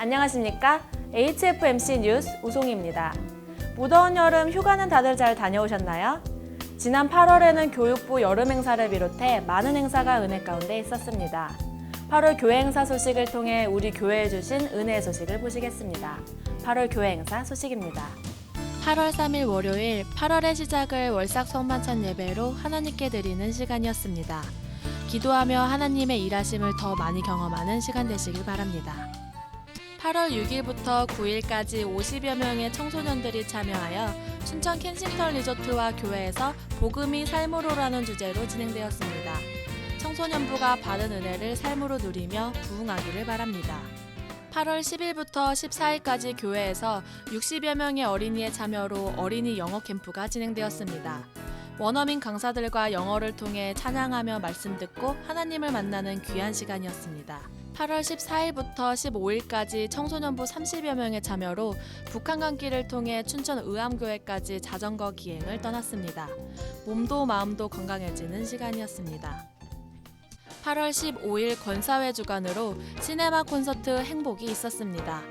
안녕하십니까? HFMC 뉴스 우송입니다. 무더운 여름 휴가는 다들 잘 다녀오셨나요? 지난 8월에는 교육부 여름 행사를 비롯해 많은 행사가 은혜 가운데 있었습니다. 8월 교회 행사 소식을 통해 우리 교회에 주신 은혜의 소식을 보시겠습니다. 8월 교회 행사 소식입니다. 8월 3일 월요일 8월의 시작을 월삭 성만찬 예배로 하나님께 드리는 시간이었습니다. 기도하며 하나님의 일하심을 더 많이 경험하는 시간 되시길 바랍니다. 8월 6일부터 9일까지 50여 명의 청소년들이 참여하여 춘천 켄싱턴 리조트와 교회에서 복음이 삶으로라는 주제로 진행되었습니다. 청소년부가 받은 은혜를 삶으로 누리며 부흥하기를 바랍니다. 8월 10일부터 14일까지 교회에서 60여 명의 어린이의 참여로 어린이 영어 캠프가 진행되었습니다. 원어민 강사들과 영어를 통해 찬양하며 말씀 듣고 하나님을 만나는 귀한 시간이었습니다. 8월 14일부터 15일까지 청소년부 30여 명의 참여로 북한 강길을 통해 춘천 의암교회까지 자전거 기행을 떠났습니다. 몸도 마음도 건강해지는 시간이었습니다. 8월 15일 권사회 주관으로 시네마 콘서트 행복이 있었습니다.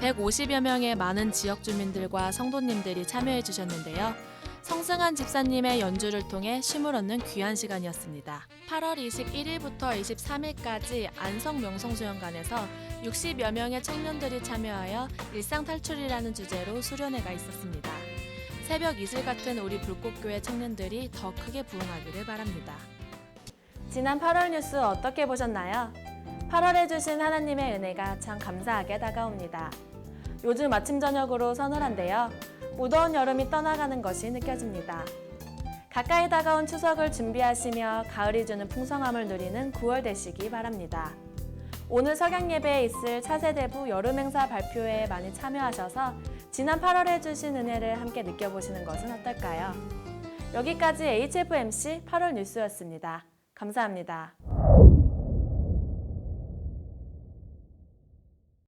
150여 명의 많은 지역 주민들과 성도님들이 참여해 주셨는데요. 성승한 집사님의 연주를 통해 쉼을 얻는 귀한 시간이었습니다. 8월 21일부터 23일까지 안성 명성수영관에서 60여 명의 청년들이 참여하여 일상 탈출이라는 주제로 수련회가 있었습니다. 새벽 이슬 같은 우리 불꽃교회 청년들이 더 크게 부흥하기를 바랍니다. 지난 8월 뉴스 어떻게 보셨나요? 8월에 주신 하나님의 은혜가 참 감사하게 다가옵니다. 요즘 아침 저녁으로 서늘한데요. 무더운 여름이 떠나가는 것이 느껴집니다. 가까이 다가온 추석을 준비하시며 가을이 주는 풍성함을 누리는 9월 되시기 바랍니다. 오늘 석양 예배에 있을 차세대부 여름 행사 발표회에 많이 참여하셔서 지난 8월에 주신 은혜를 함께 느껴보시는 것은 어떨까요? 여기까지 HFMC 8월 뉴스였습니다. 감사합니다.